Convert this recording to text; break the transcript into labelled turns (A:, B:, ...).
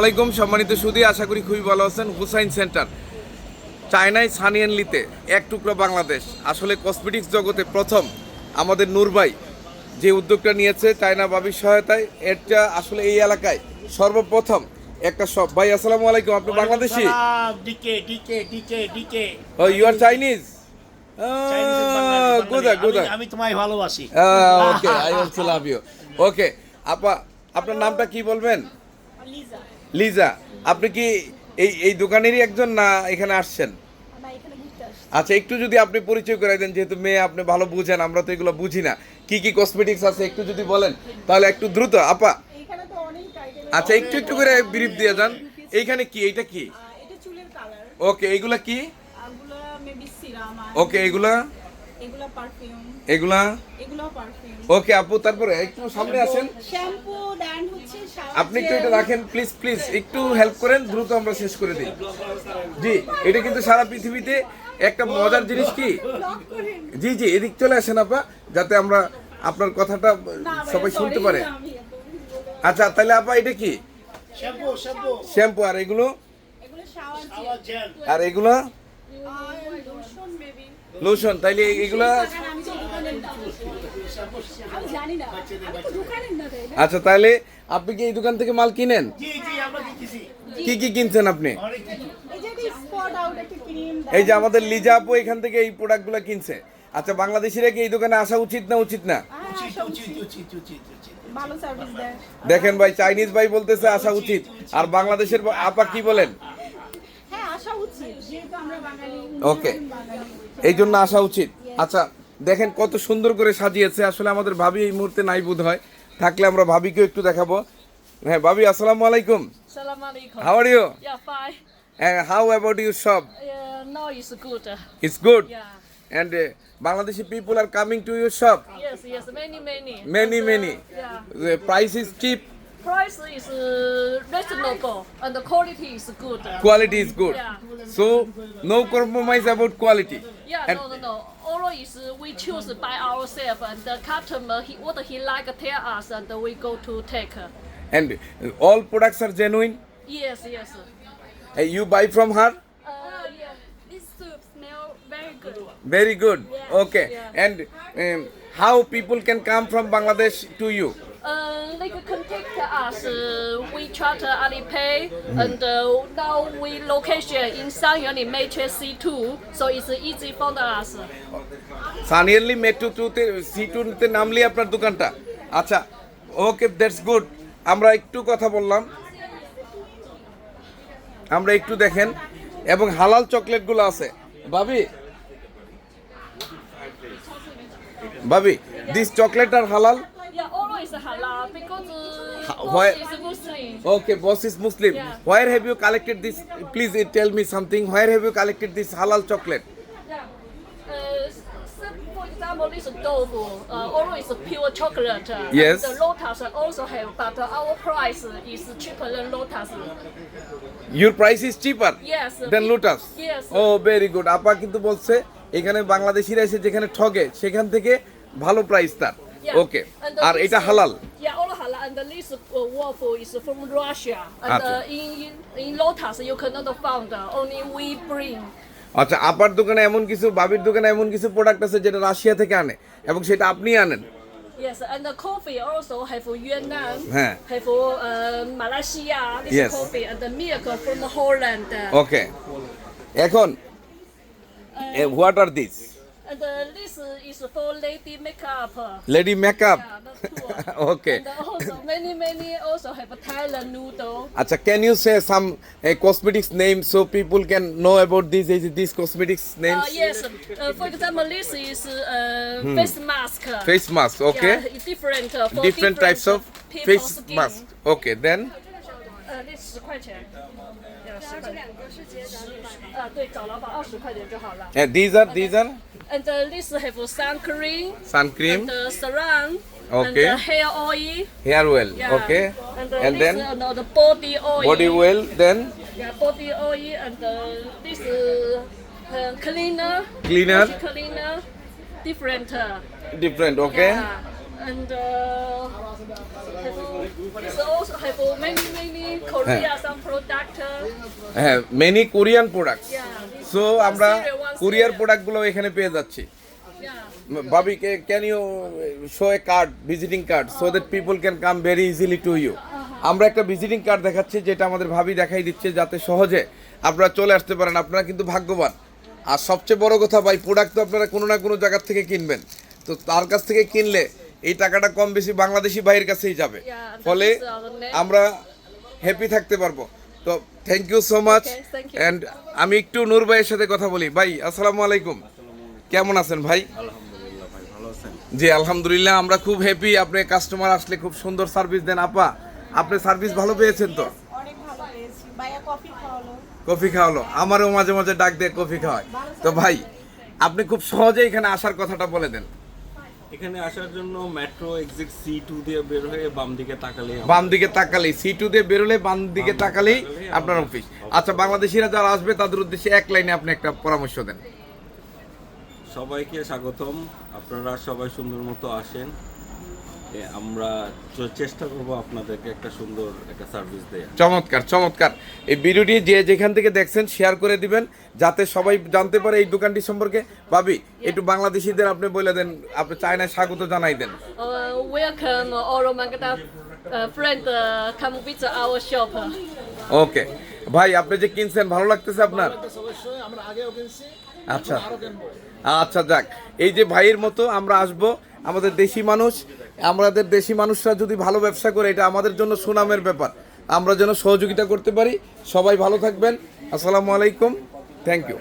A: আলাইকুম সম্মানিত সুদী আশা করি খুবই ভালো আছেন। হুসাইন সেন্টার চায়নায় সানিয়ানলিতে এক টুকরো বাংলাদেশ। আসলে কসমেটিক্স জগতে প্রথম আমাদের নূর ভাই যে উদ্যোগটা নিয়েছে চায়না বাবির সহায়তায় এটা আসলে এই এলাকায় সর্বপ্রথম একটা সব ভাই আসসালামু আলাইকুম আপনি বাংলাদেশি?
B: ডিকে ডিকে ডিকে ডিকে
A: ও ইউ আর চাইনিজ গুদা গুদা
B: আমি তোমায় ভালোবাসি।
A: Okay I also love you okay আপা আপনার নামটা কি বলবেন?
C: লিজা।
A: লিজা আপনি কি এই এই দোকানেরই একজন না এখানে আসছেন? আচ্ছা একটু যদি আপনি পরিচয় করে দেন যেহেতু মেয়ে আপনি ভালো বুঝেন আমরা তো এগুলো বুঝি না। কি কি কসমেটিক্স আছে একটু যদি বলেন তাহলে একটু দ্রুত আপা। আচ্ছা একটু একটু করে ব্রিফ দিয়ে যান। এইখানে কি এইটা কি?
C: এটা কালার
A: ওকে এইগুলা কি? ওকে এগুলা?
C: এগুলো পারফিউম
A: এগুলা?
C: এগুলো পারফিউম
A: ওকে আপু তারপরে একটু সামনে আসেন।
C: শ্যাম্পু দেন হচ্ছে
A: আপনি একটু এটা রাখেন প্লিজ প্লিজ একটু হেল্প করেন দ্রুত আমরা শেষ করে দিই। জি এটা কিন্তু সারা পৃথিবীতে একটা মজার জিনিস কি? জি জি এদিক চলে আসেন আপা যাতে আমরা আপনার কথাটা সবাই শুনতে পারে। আচ্ছা তাহলে আপা এটা কি?
B: শ্যাম্পু শ্যাম্পু
A: শ্যাম্পু আর এগুলো? আর এগুলো। লোশন তাইলে এগুলা? আচ্ছা তাহলে আপনি কি এই দোকান থেকে মাল কিনেন?
B: জি জি
A: কি কি কিনছেন আপনি?
C: এই যে।
A: আমাদের লিজা আপু এখান থেকে এই প্রোডাক্টগুলো কিনছে। আচ্ছা বাংলাদেশিরা কি এই দোকানে আসা উচিত না উচিত না?
B: উচিত
C: সব
B: উচিত উচিত উচিত উচিত
C: ভালো সার্ভিস দেয়।
A: দেখেন ভাই চাইনিজ ভাই বলতেছে আসা উচিত। আর বাংলাদেশের আপা কি বলেন?
C: হ্যাঁ
A: এই জন্য আসা উচিত। আচ্ছা দেখেন কত সুন্দর করে সাজিয়েছে। আসলে আমাদের ভাবি এই মুহূর্তে নাই বোধ হয় থাকলে আমরা ভাবিকেও একটু দেখাবো। হ্যাঁ ভাবি আসসালামু আলাইকুম। How
D: are you.
A: How about you shop
D: Yeah, now it's good.
A: It's good
D: Yeah.
A: And Bangladeshi people are coming to your shop
D: Yes, yes, many, many.
A: Many
D: And, uh,
A: many
D: Yeah.
A: Price is cheap
D: price is uh, reasonable and the quality is good.
A: Quality is good.
D: Yeah.
A: So no compromise about quality.
D: Yeah, and no, no, no. All is uh, we choose by ourselves and the customer he what he like tell us and we go to take.
A: And all products are genuine.
D: Yes, yes.
A: You buy from her.
D: Uh, yeah. This soup very good.
A: Very good.
D: Yeah.
A: Okay.
D: Yeah.
A: And um, how people can come from Bangladesh to you?
D: Uh, they can contact us. Uh, we charter Alipay, and uh, now we location in Sanyani Matrix C2, so it's easy for us.
A: সানিয়ারলি metro টুতে C টুতে নামলি আপনার দোকানটা আচ্ছা okay that's good আমরা একটু কথা বললাম আমরা একটু দেখেন এবং হালাল চকলেটগুলো আছে ভাবি ভাবি দিস চকলেট আর হালাল
D: uh, Muslim.
A: Okay, boss is Muslim.
D: Yeah.
A: Where have you collected this? Please uh, tell me something. Where have you collected this halal chocolate?
D: Yeah. Uh, for example, this tofu, uh, always pure chocolate. uh,
A: Yes.
D: The lotus also have, but uh, our price is cheaper than lotus.
A: Your price is cheaper
D: Yes.
A: than Lotus.
D: Yes.
A: Oh, very good. আপা কিন্তু বলছে এখানে বাংলাদেশিরা এসে যেখানে ঠগে সেখান থেকে ভালো প্রাইস তার. ওকে আর এটা
D: uh,
A: হালাল.
D: And this uh, waffle is from Russia. And uh, in, in Lotus you cannot find. uh, Only we bring.
A: আচ্ছা আপার দোকানে এমন কিছু বাবির দোকানে এমন কিছু প্রোডাক্ট আছে যেটা রাশিয়া থেকে আনে এবং সেটা আপনি আনেন
D: Yes, and the coffee also have Vietnam,
A: Huh.
D: have uh, Malaysia, this
A: Yes.
D: coffee, and the milk from Holland.
A: Okay এখন what are this
D: And uh, this is for lady makeup.
A: Lady makeup.
D: Yeah, that's cool.
A: okay.
D: And also many many also have a Thailand noodle.
A: Acha, can you say some uh, cosmetics name so people can know about these these, this cosmetics
D: uh,
A: names?
D: Uh, yes. Um, uh, for example, this is uh, Hmm. face mask.
A: Face mask. Okay.
D: Yeah, different uh, for
A: different, types of face mask. Okay. Then
D: 呃，那十块钱，要十块钱。呃，对，找老板二十块钱就好了。
A: uh, these are these are
D: And uh, this have sun cream,
A: sun cream
D: and uh, serum,
A: Okay.
D: and uh, hair oil.
A: hair oil
D: Yeah.
A: okay
D: And, uh,
A: and
D: this,
A: then
D: uh, no, the body oil.
A: body oil then
D: Yeah, body oil, and uh, this uh, uh, cleaner.
A: Cleaner.
D: body cleaner, different. Uh,
A: different okay
D: Yeah. And uh, have, it's also have many many Korea some product. Uh,
A: হ্যাঁ many Korean products so আমরা কোরিয়ার প্রোডাক্টগুলো এখানে পেয়ে যাচ্ছি. Bobby, ca- can you show a card, visiting card, so that people can come very easily to you? আমরা একটা visiting card দেখাচ্ছি যেটা আমাদের ভাবি দেখাই দিচ্ছে যাতে সহজে আপনারা চলে আসতে পারেন। আপনারা কিন্তু ভাগ্যবান। আর সবচেয়ে বড় কথা ভাই প্রোডাক্ট তো আপনারা কোনো না কোনো জায়গার থেকে কিনবেন। তো তার কাছ থেকে কিনলে এই টাকাটা কম বেশি বাংলাদেশি ভাইয়ের কাছেই যাবে। ফলে
D: name.
A: আমরা হ্যাপি থাকতে পারব। তো
D: thank you
A: so much. And আমি একটু নূর ভাইয়ের সাথে কথা বলি। ভাই আসসালামু আলাইকুম। কেমন আছেন ভাই?
E: আলহামদুলিল্লাহ ভাই ভালো আছেন?
A: জি আলহামদুলিল্লাহ আমরা খুব হ্যাপি আপনি কাস্টমার আসলে খুব সুন্দর সার্ভিস দেন। আপা আপনি সার্ভিস ভালো পেয়েছেন তো?
C: অনেক ভালো পেয়েছি। ভাইয়া কফি খাওয়ালো।
A: কফি খাওয়ালো। আমারও মাঝে মাঝে ডাক দিয়ে কফি খাওয়ায়। তো ভাই আপনি খুব সহজে এখানে আসার কথাটা বলে দেন।
E: এখানে আসার জন্য মেট্রো এক্সিট সি টু দিয়ে বের হয়ে বাম দিকে তাকালে
A: বাম দিকে তাকালেই সি টু দিয়ে বেরোলে বাম দিকে তাকালেই আপনার অফিস আচ্ছা বাংলাদেশিরা যারা আসবে তাদের উদ্দেশ্যে এক লাইনে আপনি একটা পরামর্শ দেন।
E: সবাইকে স্বাগতম। আপনারা সবাই সুন্দর মতো আসেন। আমরা চেষ্টা করব আপনাদেরকে একটা সুন্দর একটা সার্ভিস দেয়া
A: চমৎকার চমৎকার। এই ভিডিওটি যে যেখান থেকে দেখছেন শেয়ার করে দিবেন যাতে সবাই জানতে পারে এই দোকানটি সম্পর্কে। ভাবি একটু বাংলাদেশিদের আপনি বলে দেন আপনি চায়নায় স্বাগত জানাই দেন।
D: Uh, Magda uh, friend uh.
A: ওকে ভাই আপনি যে কিনছেন ভালো লাগতেছে আপনার?
B: অবশ্যই আমরা আগেও কিনছি
A: আচ্ছা। আচ্ছা যাক। এই যে ভাইয়ের মতো আমরা আসব আমাদের দেশি মানুষ। আমাদের দেশি মানুষরা যদি ভালো ব্যবসা করে, এটা আমাদের জন্য সুনামের ব্যাপার। আমরা যেন সহযোগিতা করতে পারি। সবাই ভালো থাকবেন। আসসালামু আলাইকুম। Thank you